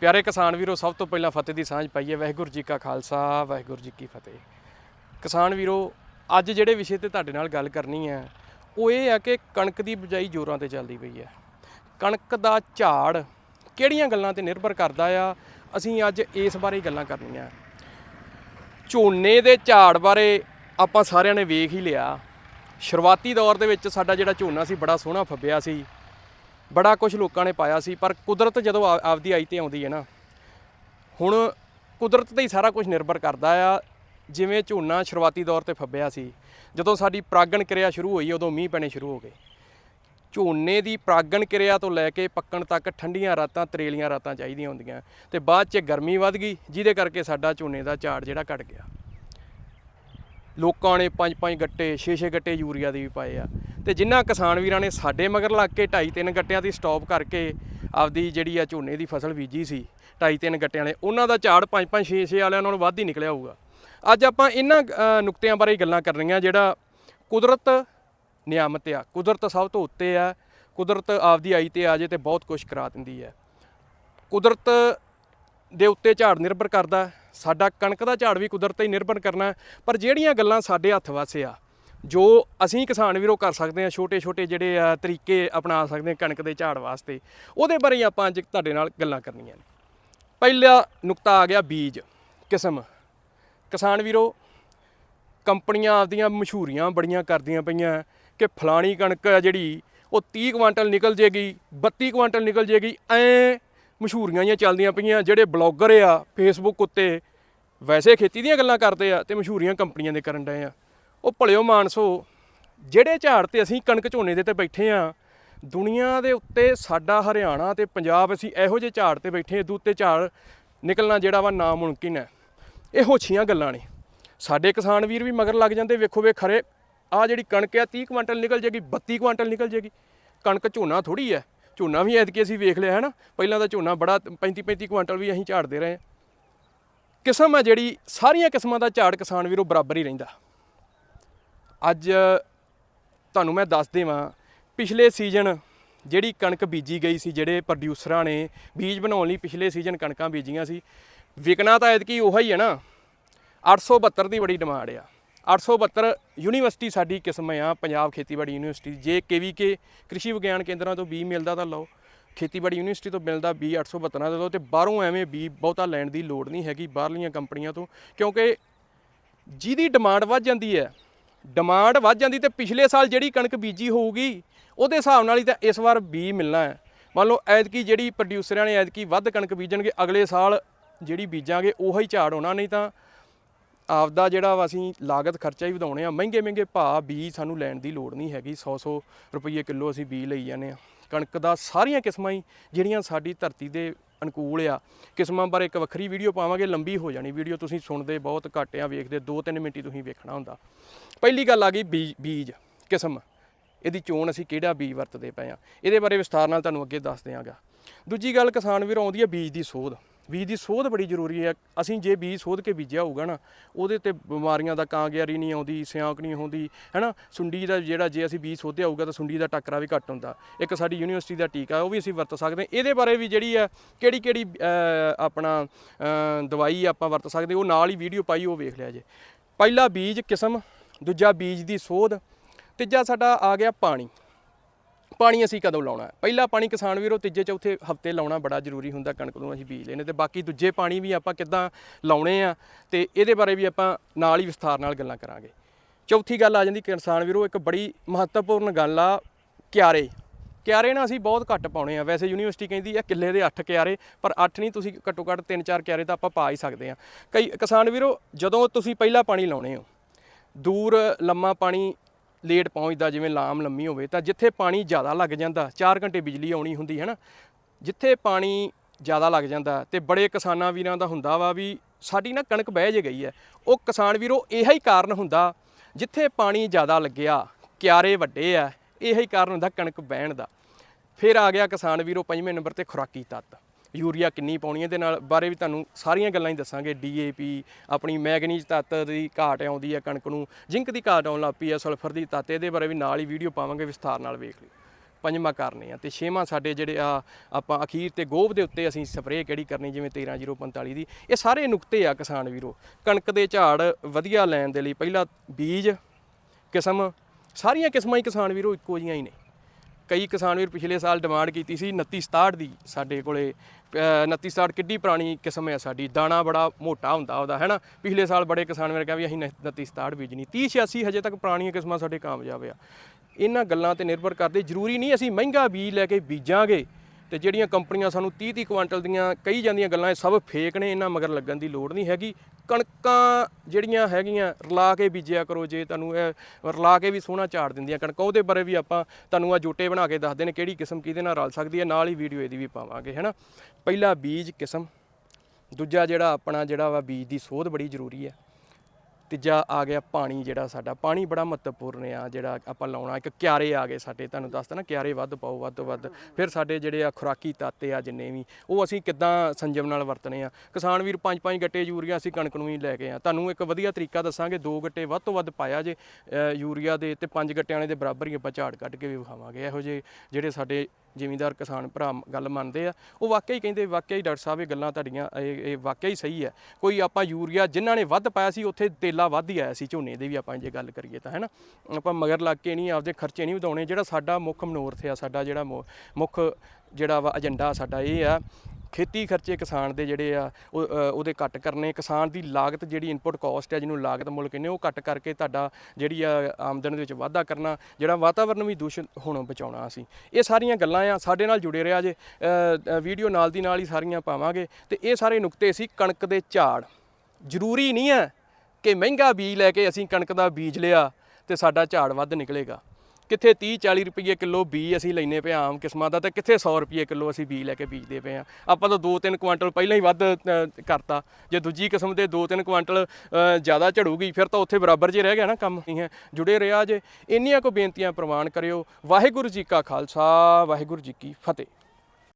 ਪਿਆਰੇ ਕਿਸਾਨ ਵੀਰੋ, ਸਭ ਤੋਂ ਪਹਿਲਾਂ ਫਤਿਹ ਦੀ ਸਾਂਝ ਪਾਈਏ। ਵਾਹਿਗੁਰੂ ਜੀ ਕਾ ਖਾਲਸਾ, ਵਾਹਿਗੁਰੂ ਜੀ ਕੀ ਫਤਿਹ। ਕਿਸਾਨ ਵੀਰੋ, ਅੱਜ ਜਿਹੜੇ ਵਿਸ਼ੇ ਤੇ ਤੁਹਾਡੇ ਨਾਲ ਗੱਲ ਕਰਨੀ ਹੈ, ਉਹ ਇਹ ਹੈ ਕਿ ਕਣਕ ਦੀ ਬਿਜਾਈ ਜ਼ੋਰਾਂ ਤੇ ਚੱਲਦੀ ਪਈ ਹੈ। ਕਣਕ ਦਾ ਝਾੜ ਕਿਹੜੀਆਂ ਗੱਲਾਂ ਤੇ ਨਿਰਭਰ ਕਰਦਾ ਆ? ਅਸੀਂ ਅੱਜ ਇਸ ਬਾਰੇ ਗੱਲਾਂ ਕਰਨੀਆਂ। ਝੋਨੇ ਦੇ ਝਾੜ ਬਾਰੇ ਆਪਾਂ ਸਾਰਿਆਂ ਨੇ ਵੇਖ ਹੀ ਲਿਆ। ਸ਼ੁਰੂਆਤੀ ਦੌਰ ਦੇ ਵਿੱਚ ਸਾਡਾ ਜਿਹੜਾ ਝੋਨਾ ਸੀ, ਬੜਾ ਸੋਹਣਾ ਫੱਬਿਆ ਸੀ। ਬੜਾ ਕੁਝ ਲੋਕਾਂ ਨੇ ਪਾਇਆ ਸੀ, ਪਰ ਕੁਦਰਤ ਜਦੋਂ ਆ- ਆਪਦੀ ਆਈ ਤੇ ਆਉਂਦੀ ਹੈ ਨਾ, ਹੁਣ ਕੁਦਰਤ ਤੇ ਹੀ ਸਾਰਾ ਕੁਝ ਨਿਰਭਰ ਕਰਦਾ ਆ। ਜਿਵੇਂ ਝੋਨਾ ਸ਼ੁਰੂਆਤੀ ਦੌਰ ਤੇ ਫੱਬਿਆ ਸੀ, ਜਦੋਂ ਸਾਡੀ ਪ੍ਰਾਗਣ ਕਿਰਿਆ ਸ਼ੁਰੂ ਹੋਈ, ਉਦੋਂ ਮੀਂਹ ਪੈਣੇ ਸ਼ੁਰੂ ਹੋ ਗਏ। ਝੋਨੇ ਦੀ ਪ੍ਰਾਗਣ ਕਿਰਿਆ ਤੋਂ ਲੈ ਕੇ ਪੱਕਣ ਤੱਕ ਠੰਡੀਆਂ ਰਾਤਾਂ, ਤਰੇਲੀਆਂ ਰਾਤਾਂ ਚਾਹੀਦੀਆਂ ਹੁੰਦੀਆਂ, ਤੇ ਬਾਅਦ 'ਚ ਗਰਮੀ ਵੱਧ ਗਈ, ਜਿਹਦੇ ਕਰਕੇ ਸਾਡਾ ਝੋਨੇ ਦਾ ਝਾੜ ਜਿਹੜਾ ਘਟ ਗਿਆ। ਲੋਕਾਂ ਨੇ ਪੰਜ ਪੰਜ ਗੱਟੇ 6-6 ਗੱਟੇ ਯੂਰੀਆ ਦੇ ਵੀ ਪਾਏ ਆ। ਤੇ ਜਿਨ੍ਹਾਂ ਕਿਸਾਨ ਵੀਰਾਂ ਨੇ ਸਾਡੇ ਮਗਰ ਲੱਗ ਕੇ 2.5-3 ਗੱਟਿਆਂ ਦੀ ਸਟਾਪ ਕਰਕੇ ਆਪਦੀ ਜਿਹੜੀ ਆ ਝੋਨੇ ਦੀ ਫਸਲ ਬੀਜੀ ਸੀ 2.5-3 ਗੱਟਿਆਂ ਵਾਲੇ ਉਹਨਾਂ ਦਾ ਝਾੜ 5-5 6-6 ਵਾਲਿਆਂ ਨਾਲੋਂ ਵੱਧ ਹੀ ਨਿਕਲਿਆ ਹੋਊਗਾ। ਅੱਜ ਆਪਾਂ ਇਹਨਾਂ ਨੁਕਤਿਆਂ ਬਾਰੇ ਹੀ ਗੱਲਾਂ ਕਰਨੀਆਂ ਜਿਹੜਾ ਕੁਦਰਤ ਨਿਆਮਤ ਆ, ਕੁਦਰਤ ਸਭ ਤੋਂ ਉੱਤੇ ਆ, ਕੁਦਰਤ ਆਪਦੀ ਆਈ ਤੇ ਆ ਜੇ ਤੇ ਬਹੁਤ ਕੁਝ ਕਰਾ ਦਿੰਦੀ ਹੈ ਕੁਦਰਤ ਦੇ ਉੱਤੇ ਝਾੜ ਨਿਰਭਰ ਕਰਦਾ ਸਾਡਾ ਕਣਕ ਦਾ ਝਾੜ ਵੀ ਕੁਦਰਤ ਤੇ ਹੀ ਨਿਰਭਰ ਕਰਨਾ ਪਰ ਜਿਹੜੀਆਂ ਗੱਲਾਂ ਸਾਡੇ ਹੱਥ ਵਾਸੇ ਆ, ਜੋ ਅਸੀਂ ਕਿਸਾਨ ਵੀਰੋ ਕਰ ਸਕਦੇ ਆ ਛੋਟੇ ਛੋਟੇ ਜਿਹੜੇ ਆ ਤਰੀਕੇ ਅਪਣਾ ਸਕਦੇ ਆ ਕਣਕ ਦੇ ਝਾੜ ਵਾਸਤੇ, ਉਹਦੇ ਬਾਰੇ ਆਪਾਂ ਅੱਜ ਤੁਹਾਡੇ ਨਾਲ ਗੱਲਾਂ ਕਰਨੀਆਂ ਨੇ। ਪਹਿਲਾ ਨੁਕਤਾ ਆ ਗਿਆ ਬੀਜ, ਕਿਸਮ। ਕਿਸਾਨ ਵੀਰੋ, ਕੰਪਨੀਆਂ ਆਪਦੀਆਂ ਮਸ਼ਹੂਰੀਆਂ ਬੜੀਆਂ ਕਰਦੀਆਂ ਪਈਆਂ ਕਿ ਫਲਾਣੀ ਕਣਕ ਆ ਜਿਹੜੀ, ਉਹ 30 ਕੁਆਂਟਲ ਨਿਕਲ ਜੇਗੀ 32 ਕੁਆਂਟਲ ਨਿਕਲ ਜੇਗੀ, ਐ ਮਸ਼ਹੂਰੀਆਂ ਹੀ ਚੱਲਦੀਆਂ ਪਈਆਂ, ਜਿਹੜੇ ਬਲੌਗਰ ਆ ਫੇਸਬੁੱਕ ਉੱਤੇ, ਵੈਸੇ ਖੇਤੀ ਦੀਆਂ ਗੱਲਾਂ ਕਰਦੇ ਆ ਤੇ ਮਸ਼ਹੂਰੀਆਂ ਕੰਪਨੀਆਂ ਦੇ ਕਰਨ ਡਏ ਆ। ਉਹ ਭਲਿਓ ਮਾਨਸੋ, ਜਿਹੜੇ ਝਾੜ ਤੇ ਅਸੀਂ ਕਣਕ ਝੋਨੇ ਦੇ ਤੇ ਬੈਠੇ ਆ, ਦੁਨੀਆ ਦੇ ਉੱਤੇ ਸਾਡਾ ਹਰਿਆਣਾ ਤੇ ਪੰਜਾਬ ਅਸੀਂ ਇਹੋ ਜਿਹੇ ਝਾੜ ਤੇ ਬੈਠੇ ਦੂ ਉੱਤੇ ਝਾੜ ਨਿਕਲਣਾ ਜਿਹੜਾ ਵਾ ਨਾਮੁਮਕਿਨ ਹੈ। ਇਹ ਹੋਛੀਆਂ ਗੱਲਾਂ ਨੇ। ਸਾਡੇ ਕਿਸਾਨ ਵੀਰ ਵੀ ਮਗਰ ਲੱਗ ਜਾਂਦੇ, ਵੇਖੋ ਵੇ ਖਰੇ ਆ ਜਿਹੜੀ ਕਣਕ ਆ 30 ਕੁਆਂਟਲ ਨਿਕਲ ਜੇਗੀ 32 ਕੁਆਂਟਲ ਨਿਕਲ ਜੇਗੀ। ਕਣਕ ਝੋਨਾ ਥੋੜੀ ਹੈ। ਝੋਨਾ ਵੀ ਐਤਕੀ ਅਸੀਂ ਵੇਖ ਲਿਆ ਹੈ ਨਾ ਪਹਿਲਾਂ ਤਾਂ ਝੋਨਾ ਬੜਾ 35 35 ਕੁਇੰਟਲ ਵੀ ਅਸੀਂ ਝਾੜਦੇ ਰਹੇ ਕਿਸਮ ਆ ਜਿਹੜੀ, ਸਾਰੀਆਂ ਕਿਸਮਾਂ ਦਾ ਝਾੜ ਕਿਸਾਨ ਵੀਰੋ ਬਰਾਬਰ ਹੀ ਰਹਿੰਦਾ। ਅੱਜ ਤੁਹਾਨੂੰ ਮੈਂ ਦੱਸ ਦੇਵਾਂ, ਪਿਛਲੇ ਸੀਜ਼ਨ ਜਿਹੜੀ ਕਣਕ ਬੀਜੀ ਗਈ ਸੀ, ਜਿਹੜੇ ਪ੍ਰੋਡਿਊਸਰਾਂ ਨੇ ਬੀਜ ਬਣਾਉਣ ਲਈ ਪਿਛਲੇ ਸੀਜ਼ਨ ਕਣਕਾਂ ਬੀਜੀਆਂ ਸੀ, ਵਿਕਣਾ ਤਾਂ ਐਤਕੀ ਉਹੀ ਹੀ ਹੈ ਨਾ 872 ਦੀ ਬੜੀ ਡਿਮਾਂਡ ਆ। 872 ਯੂਨੀਵਰਸਿਟੀ ਸਾਡੀ ਕਿਸਮ ਆ, ਪੰਜਾਬ ਖੇਤੀਬਾੜੀ ਯੂਨੀਵਰਸਿਟੀ। ਜੇ ਕੇਵੀਕੇ ਕ੍ਰਿਸ਼ੀ ਵਿਗਿਆਨ ਕੇਂਦਰਾਂ ਤੋਂ ਬੀ ਮਿਲਦਾ ਤਾਂ ਲਓ, ਖੇਤੀਬਾੜੀ ਯੂਨੀਵਰਸਿਟੀ ਤੋਂ ਮਿਲਦਾ ਬੀ 872 ਦੇ ਲਓ ਤੇ ਬਾਹਰੋਂ ਐਵੇਂ ਬੀ ਬਹੁਤਾ ਲੈਣ ਦੀ ਲੋੜ ਨਹੀਂ ਹੈਗੀ ਬਾਹਰਲੀਆਂ ਕੰਪਨੀਆਂ ਤੋਂ, ਕਿਉਂਕਿ ਜਿਹਦੀ ਡਿਮਾਂਡ ਵੱਧ ਜਾਂਦੀ ਹੈ, ਡਿਮਾਂਡ ਵੱਧ ਜਾਂਦੀ ਤੇ ਪਿਛਲੇ ਸਾਲ ਜਿਹੜੀ ਕਣਕ ਬੀਜੀ ਹੋਊਗੀ, ਉਹਦੇ ਹਿਸਾਬ ਨਾਲ ਹੀ ਤਾਂ ਇਸ ਵਾਰ ਬੀ ਮਿਲਣਾ ਹੈ। ਮੰਨ ਲਓ ਐਤਕੀ ਜਿਹੜੀ ਪ੍ਰੋਡਿਊਸਰਾਂ ਨੇ ਐਤਕੀ ਵੱਧ ਕਣਕ ਬੀਜਣਗੇ, ਅਗਲੇ ਸਾਲ ਜਿਹੜੀ ਬੀਜਾਂਗੇ, ਉਹੀ ਝਾੜ ਹੋਣਾ ਨਹੀਂ ਤਾਂ ਆਪਦਾ ਜਿਹੜਾ ਵਾ ਅਸੀਂ ਲਾਗਤ ਖਰਚਾ ਹੀ ਵਧਾਉਣੇ ਆ। ਮਹਿੰਗੇ ਮਹਿੰਗੇ ਭਾਅ, ਬੀਜ ਸਾਨੂੰ ਲੈਣ ਦੀ ਲੋੜ ਨਹੀਂ ਹੈਗੀ। 100 100 ਰੁਪਏ ਕਿਲੋ ਅਸੀਂ ਬੀਜ ਲਈ ਜਾਂਦੇ ਆ। ਕਣਕ ਦਾ ਸਾਰੀਆਂ ਕਿਸਮਾਂ ਹੀ ਜਿਹੜੀਆਂ ਸਾਡੀ ਧਰਤੀ ਦੇ ਅਨੁਕੂਲ ਆ, ਕਿਸਮਾਂ ਬਾਰੇ ਇੱਕ ਵੱਖਰੀ ਵੀਡੀਓ ਪਾਵਾਂਗੇ, ਲੰਬੀ ਹੋ ਜਾਣੀ ਵੀਡੀਓ। ਤੁਸੀਂ ਸੁਣਦੇ ਬਹੁਤ ਘੱਟ ਆ, ਵੇਖਦੇ 2-3 ਮਿੰਟ ਹੀ ਤੁਸੀਂ ਵੇਖਣਾ ਹੁੰਦਾ। ਪਹਿਲੀ ਗੱਲ ਆ ਗਈ ਬੀਜ ਬੀਜ, ਕਿਸਮ। ਇਹਦੀ ਚੋਣ ਅਸੀਂ ਕਿਹੜਾ ਬੀਜ ਵਰਤਦੇ ਪਏ ਆ? ਇਹਦੇ ਬਾਰੇ ਵਿਸਥਾਰ ਨਾਲ ਤੁਹਾਨੂੰ ਅੱਗੇ ਦੱਸ ਦਿਆਂਗਾ। ਦੂਜੀ ਗੱਲ ਕਿਸਾਨ ਵੀਰ ਆਉਂਦੀ ਹੈ ਬੀਜ ਦੀ ਸੋਧ। ਬੀਜ ਦੀ ਸੋਧ ਬੜੀ ਜ਼ਰੂਰੀ ਹੈ। ਅਸੀਂ ਜੇ ਬੀਜ ਸੋਧ ਕੇ ਬੀਜਿਆ ਹੋਊਗਾ ਨਾ, ਉਹਦੇ ਤੇ ਬਿਮਾਰੀਆਂ ਦਾ ਕਾਂਗਿਆਰੀ ਨਹੀਂ ਆਉਂਦੀ, ਸਿਆਂਕ ਨਹੀਂ ਹੁੰਦੀ, ਹੈਨਾ? ਸੁੰਡੀ ਦਾ ਜਿਹੜਾ ਜੇ ਅਸੀਂ ਬੀਜ ਸੋਧਿਆ ਹੋਊਗਾ ਤਾਂ ਸੁੰਡੀ ਦਾ ਟੱਕਰਾ ਵੀ ਘੱਟ ਹੁੰਦਾ। ਇੱਕ ਸਾਡੀ ਯੂਨੀਵਰਸਿਟੀ ਦਾ ਟੀਕਾ, ਉਹ ਵੀ ਅਸੀਂ ਵਰਤ ਸਕਦੇ ਹਾਂ। ਇਹਦੇ ਬਾਰੇ ਵੀ ਜਿਹੜੀ ਹੈ ਕਿਹੜੀ ਕਿਹੜੀ ਆਪਣਾ ਦਵਾਈ ਆਪਾਂ ਵਰਤ ਸਕਦੇ ਉਹ ਨਾਲ ਹੀ ਵੀਡੀਓ ਪਾਈ, ਉਹ ਵੇਖ ਲਿਆ ਜੇ। ਪਹਿਲਾ ਬੀਜ ਕਿਸਮ, ਦੂਜਾ ਬੀਜ ਦੀ ਸੋਧ, ਤੀਜਾ ਸਾਡਾ ਆ ਗਿਆ ਪਾਣੀ। ਪਾਣੀ ਅਸੀਂ ਕਦੋਂ ਲਾਉਣਾ ਪਹਿਲਾ ਪਾਣੀ ਕਿਸਾਨ ਵੀਰੋ ਤੀਜੇ, ਚੌਥੇ ਹਫ਼ਤੇ ਲਾਉਣਾ ਬੜਾ ਜ਼ਰੂਰੀ ਹੁੰਦਾ, ਕਣਕ ਨੂੰ ਅਸੀਂ ਬੀਜ ਲੈਨੇ ਤੇ ਬਾਕੀ ਦੂਜੇ ਪਾਣੀ ਵੀ ਆਪਾਂ ਕਿੱਦਾਂ ਲਾਉਣੇ ਆ ਤੇ ਇਹਦੇ ਬਾਰੇ ਵੀ ਆਪਾਂ ਨਾਲ ਹੀ ਵਿਸਥਾਰ ਨਾਲ ਗੱਲਾਂ ਕਰਾਂਗੇ। ਚੌਥੀ ਗੱਲ ਆ ਜਾਂਦੀ ਕਿਸਾਨ ਵੀਰੋ, ਇੱਕ ਬੜੀ ਮਹੱਤਵਪੂਰਨ ਗੱਲ ਆ, ਕਿਆਰੇ। ਕਿਆਰੇ ਨਾ ਅਸੀਂ ਬਹੁਤ ਘੱਟ ਪਾਉਣੇ ਆ। ਵੈਸੇ ਯੂਨੀਵਰਸਿਟੀ ਕਹਿੰਦੀ ਆ ਕਿੱਲੇ ਦੇ 8 ਕਿਆਰੇ, ਪਰ 8 ਨਹੀਂ, ਤੁਸੀਂ ਘੱਟੋ ਘੱਟ 3-4 ਕਿਆਰੇ ਤਾਂ ਆਪਾਂ ਪਾ ਹੀ ਸਕਦੇ ਆ। ਕਈ ਕਿਸਾਨ ਵੀਰੋ, ਜਦੋਂ ਤੁਸੀਂ ਪਹਿਲਾ ਪਾਣੀ ਲਾਉਣੇ ਹੋ, ਦੂਰ ਲੰਮਾ ਪਾਣੀ ਲੇਟ ਪਹੁੰਚਦਾ, ਜਿਵੇਂ ਲਾਮ ਲੰਮੀ ਹੋਵੇ, ਤਾਂ ਜਿੱਥੇ ਪਾਣੀ ਜ਼ਿਆਦਾ ਲੱਗ ਜਾਂਦਾ 4 ਘੰਟੇ ਬਿਜਲੀ ਆਉਣੀ ਹੁੰਦੀ ਹੈ ਨਾ, ਜਿੱਥੇ ਪਾਣੀ ਜ਼ਿਆਦਾ ਲੱਗ ਜਾਂਦਾ ਤੇ ਬੜੇ ਕਿਸਾਨਾਂ ਵੀਰਾਂ ਦਾ ਹੁੰਦਾ ਵਾ ਵੀ ਸਾਡੀ ਨਾ ਕਣਕ ਬਹਿ ਜੇ ਗਈ ਹੈ। ਉਹ ਕਿਸਾਨ ਵੀਰੋ, ਇਹੀ ਹੀ ਕਾਰਨ ਹੁੰਦਾ, ਜਿੱਥੇ ਪਾਣੀ ਜ਼ਿਆਦਾ ਲੱਗਿਆ, ਕਿਆਰੇ ਵੱਡੇ ਆ, ਇਹੀ ਹੀ ਕਾਰਨ ਹੁੰਦਾ ਕਣਕ ਬਹਿਣ ਦਾ। ਫਿਰ ਆ ਗਿਆ ਕਿਸਾਨ ਵੀਰੋ, ਪੰਜਵੇਂ ਨੰਬਰ ਤੇ ਖੁਰਾਕੀ ਤੱਤ। ਯੂਰੀਆ ਕਿੰਨੀ ਪਾਉਣੀ ਹੈ ਦੇ ਨਾਲ ਬਾਰੇ ਵੀ ਤੁਹਾਨੂੰ ਸਾਰੀਆਂ ਗੱਲਾਂ ਹੀ ਦੱਸਾਂਗੇ। ਡੀਏਪੀ ਆਪਣੀ ਮੈਗਨੀਜ਼ ਤੱਤ ਦੀ ਘਾਟ ਆਉਂਦੀ ਹੈ ਕਣਕ ਨੂੰ, ਜ਼ਿੰਕ ਦੀ ਘਾਟ ਆਉਣ ਲੱਗ ਪਈ ਹੈ, ਸਲਫਰ ਦੀ ਤੱਤ, ਇਹਦੇ ਬਾਰੇ ਵੀ ਨਾਲ ਹੀ ਵੀਡੀਓ ਪਾਵਾਂਗੇ ਵਿਸਥਾਰ ਨਾਲ ਵੇਖ ਲਿਓ। ਪੰਜਵਾਂ ਕਰਨੇ ਆ ਤੇ ਛੇਵਾਂ ਸਾਡੇ ਜਿਹੜੇ ਆ, ਆਪਾਂ ਅਖੀਰ ਤੇ ਗੋਭ ਦੇ ਉੱਤੇ ਅਸੀਂ ਸਪਰੇਅ ਕਿਹੜੀ ਕਰਨੀ, ਜਿਵੇਂ 13045 ਦੀ, ਇਹ ਸਾਰੇ ਨੁਕਤੇ ਆ ਕਿਸਾਨ ਵੀਰੋ। ਕਣਕ ਦੇ ਝਾੜ ਵਧੀਆ ਲੈਣ ਦੇ ਲਈ ਪਹਿਲਾਂ ਬੀਜ, ਕਿਸਮ, ਸਾਰੀਆਂ ਕਿਸਮਾਂ ਹੀ ਕਿਸਾਨ ਵੀਰੋ ਇੱਕੋ ਜੀਆਂ ਹੀ ਨੇ। ਕਈ ਕਿਸਾਨ ਵੀਰ ਪਿਛਲੇ ਸਾਲ ਡਿਮਾਂਡ ਕੀਤੀ ਸੀ 2967 ਦੀ ਸਾਡੇ ਕੋਲੇ, ਅਹ 2967 ਕਿੱਡੀ ਪੁਰਾਣੀ ਕਿਸਮ ਹੈ ਸਾਡੀ, ਦਾਣਾ ਬੜਾ ਮੋਟਾ ਹੁੰਦਾ ਉਹਦਾ ਹੈ ਨਾ ਪਿਛਲੇ ਸਾਲ ਬੜੇ ਕਿਸਾਨ ਵੀਰ ਕਹਿੰਦੇ ਵੀ ਅਸੀਂ 2967 ਬੀਜਣੀ 3086 ਹਜੇ ਤੱਕ ਪੁਰਾਣੀਆਂ ਕਿਸਮਾਂ ਸਾਡੇ ਕਾਮਯਾਬ ਆ। ਇਹਨਾਂ ਗੱਲਾਂ ਤੇ ਨਿਰਭਰ ਕਰਦੇ, ਜ਼ਰੂਰੀ ਨਹੀਂ ਅਸੀਂ ਮਹਿੰਗਾ ਬੀਜ ਲੈ ਕੇ ਬੀਜਾਂਗੇ ਤੇ ਜਿਹੜੀਆਂ ਕੰਪਨੀਆਂ ਸਾਨੂੰ 30 30 ਕੁਆਂਟਲ ਦੀਆਂ ਕਹੀ ਜਾਂਦੀਆਂ ਗੱਲਾਂ, ਇਹ ਸਭ ਫੇਕ ਨੇ, ਇਹਨਾਂ ਮਗਰ ਲੱਗਣ ਦੀ ਲੋੜ ਨਹੀਂ ਹੈਗੀ। ਕਣਕਾਂ ਜਿਹੜੀਆਂ ਹੈਗੀਆਂ, ਰਲਾ ਕੇ ਬੀਜਿਆ ਕਰੋ ਜੇ ਤੁਹਾਨੂੰ ਇਹ, ਰਲਾ ਕੇ ਵੀ ਸੋਹਣਾ ਝਾੜ ਦਿੰਦੀਆਂ ਕਣਕਾਂ, ਉਹਦੇ ਬਾਰੇ ਵੀ ਆਪਾਂ ਤੁਹਾਨੂੰ ਆ ਜੋਟੇ ਬਣਾ ਕੇ ਦੱਸਦੇ ਨੇ ਕਿਹੜੀ ਕਿਸਮ ਕਿਹਦੇ ਨਾਲ ਰਲ ਸਕਦੀ ਹੈ, ਨਾਲ ਹੀ ਵੀਡੀਓ ਇਹਦੀ ਵੀ ਪਾਵਾਂਗੇ, ਹੈਨਾ। ਪਹਿਲਾ ਬੀਜ ਕਿਸਮ, ਦੂਜਾ ਜਿਹੜਾ ਆਪਣਾ ਜਿਹੜਾ ਵਾ ਬੀਜ ਦੀ ਸੋਧ ਬੜੀ ਜ਼ਰੂਰੀ ਹੈ। ਤੀਜਾ ਆ ਗਿਆ ਪਾਣੀ ਜਿਹੜਾ ਸਾਡਾ, ਪਾਣੀ ਬੜਾ ਮਹੱਤਵਪੂਰਨ ਆ ਜਿਹੜਾ ਆਪਾਂ ਲਾਉਣਾ, ਇੱਕ ਕਿਆਰੇ ਆ ਗਏ ਸਾਡੇ, ਤੁਹਾਨੂੰ ਦੱਸਦਾ ਨਾ ਕਿਆਰੇ ਵੱਧ ਪਾਓ, ਵੱਧ ਤੋਂ ਵੱਧ। ਫਿਰ ਸਾਡੇ ਜਿਹੜੇ ਆ ਖੁਰਾਕੀ ਤਾਤੇ ਆ ਜਿੰਨੇ ਵੀ, ਉਹ ਅਸੀਂ ਕਿੱਦਾਂ ਸੰਜਮ ਨਾਲ ਵਰਤਣੇ ਆ। ਕਿਸਾਨ ਵੀਰ ਪੰਜ ਪੰਜ ਗੱਟੇ ਯੂਰੀਆ ਅਸੀਂ ਕਣਕ ਨੂੰ ਹੀ ਲੈ ਕੇ ਆ। ਤੁਹਾਨੂੰ ਇੱਕ ਵਧੀਆ ਤਰੀਕਾ ਦੱਸਾਂਗੇ, ਦੋ ਗੱਟੇ ਵੱਧ ਤੋਂ ਵੱਧ ਪਾਇਆ ਜੇ ਯੂਰੀਆ ਦੇ ਤੇ ਪੰਜ ਗੱਟਿਆਂ ਵਾਲੇ ਦੇ ਬਰਾਬਰ ਹੀ ਆਪਾਂ ਝਾੜ ਕੱਢ ਕੇ ਵੀ ਵਿਖਾਵਾਂਗੇ। ਇਹੋ ਜਿਹੇ ਜਿਹੜੇ ਸਾਡੇ ਜ਼ਿਮੀਂਦਾਰ ਕਿਸਾਨ ਭਰਾ ਗੱਲ ਮੰਨਦੇ ਆ। ਉਹ ਵਾਕਿਆ ਹੀ ਕਹਿੰਦੇ ਵਾਕਿਆ ਹੀ ਡਾਕਟਰ ਸਾਹਿਬ, ਇਹ ਗੱਲਾਂ ਤੁਹਾਡੀਆਂ, ਇਹ ਇਹ ਵਾਕਿਆ ਹੀ ਸਹੀ ਹੈ। ਕੋਈ ਆਪਾਂ ਯੂਰੀਆ ਜਿਨ੍ਹਾਂ ਨੇ ਵੱਧ ਪਾਇਆ ਸੀ, ਉੱਥੇ ਤੇਲਾ ਵੱਧ ਹੀ ਆਇਆ ਸੀ, ਝੋਨੇ ਦੇ ਵੀ ਆਪਾਂ ਜੇ ਗੱਲ ਕਰੀਏ ਤਾਂ, ਹੈਨਾ? ਆਪਾਂ ਮਗਰ ਲੱਗ ਕੇ ਨਹੀਂ, ਆਪਦੇ ਖਰਚੇ ਨਹੀਂ ਵਧਾਉਣੇ। ਜਿਹੜਾ ਸਾਡਾ ਮੁੱਖ ਮਨੋਰਥ ਆ, ਸਾਡਾ ਜਿਹੜਾ ਮੁ- ਮੁੱਖ ਜਿਹੜਾ ਵਾ ਏਜੰਡਾ ਸਾਡਾ ਇਹ ਆ ਖੇਤੀ ਖਰਚੇ ਕਿਸਾਨ ਦੇ ਜਿਹੜੇ ਆ ਉਹ, ਉਹਦੇ ਘੱਟ ਕਰਨੇ ਕਿਸਾਨ ਦੀ ਲਾਗਤ ਜਿਹੜੀ ਇਨਪੁਟ ਕਾਸਟ ਹੈ ਜਿਹਨੂੰ ਲਾਗਤ ਮੁੱਲ ਕਹਿੰਦੇ ਉਹ ਘੱਟ ਕਰਕੇ ਤੁਹਾਡਾ ਜਿਹੜੀ ਆ ਆਮਦਨ ਦੇ ਵਿੱਚ ਵਾਧਾ ਕਰਨਾ ਜਿਹੜਾ ਵਾਤਾਵਰਨ ਵੀ ਦੂਸ਼ਿਤ ਹੋਣੋਂ ਬਚਾਉਣਾ ਅਸੀਂ। ਇਹ ਸਾਰੀਆਂ ਗੱਲਾਂ ਆ ਸਾਡੇ ਨਾਲ ਜੁੜੇ ਰਿਹਾ ਜੇ ਵੀਡੀਓ ਨਾਲ ਦੀ ਨਾਲ ਹੀ ਸਾਰੀਆਂ ਪਾਵਾਂਗੇ। ਤੇ ਇਹ ਸਾਰੇ ਨੁਕਤੇ ਸੀ ਕਣਕ ਦੇ ਝਾੜ। ਜ਼ਰੂਰੀ ਨਹੀਂ ਹੈ ਕਿ ਮਹਿੰਗਾ ਬੀਜ ਲੈ ਕੇ ਅਸੀਂ ਕਣਕ ਦਾ ਬੀਜ ਲਿਆ ਤੇ ਸਾਡਾ ਝਾੜ ਵੱਧ ਨਿਕਲੇਗਾ। ਕਿੱਥੇ 30 40 ਰੁਪਏ ਕਿਲੋ ਬੀਜ ਅਸੀਂ ਲੈਨੇ ਪਏ ਆਮ ਕਿਸਮਾਂ ਦਾ ਤੇ ਕਿੱਥੇ 100 ਰੁਪਏ ਕਿਲੋ ਅਸੀਂ ਬੀਜ ਲੈ ਕੇ ਬੀਜਦੇ ਪਏ ਆ ਆਪਾਂ ਤਾਂ 2-3 ਕੁਆਂਟਲ ਪਹਿਲਾਂ ਹੀ ਵੱਧ ਅ, ਕਰਤਾ। ਜੇ ਦੂਜੀ ਕਿਸਮ ਦੇ 2-3 ਕੁਆਂਟਲ ਅ, ਜ਼ਿਆਦਾ ਝੜੂਗੀ ਫਿਰ ਤਾਂ ਉੱਥੇ ਬਰਾਬਰ ਜੇ ਰਹਿ ਗਿਆ ਨਾ ਕੰਮ। ਨਹੀਂ ਹੈ ਜੁੜੇ ਰਿਹਾ ਜੇ। ਇੰਨੀਆਂ ਕੋ ਬੇਨਤੀਆਂ ਪ੍ਰਵਾਨ ਕਰਿਓ। ਵਾਹਿਗੁਰੂ ਜੀ ਕਾ ਖਾਲਸਾ ਵਾਹਿਗੁਰੂ ਜੀ ਕੀ ਫਤਿਹ।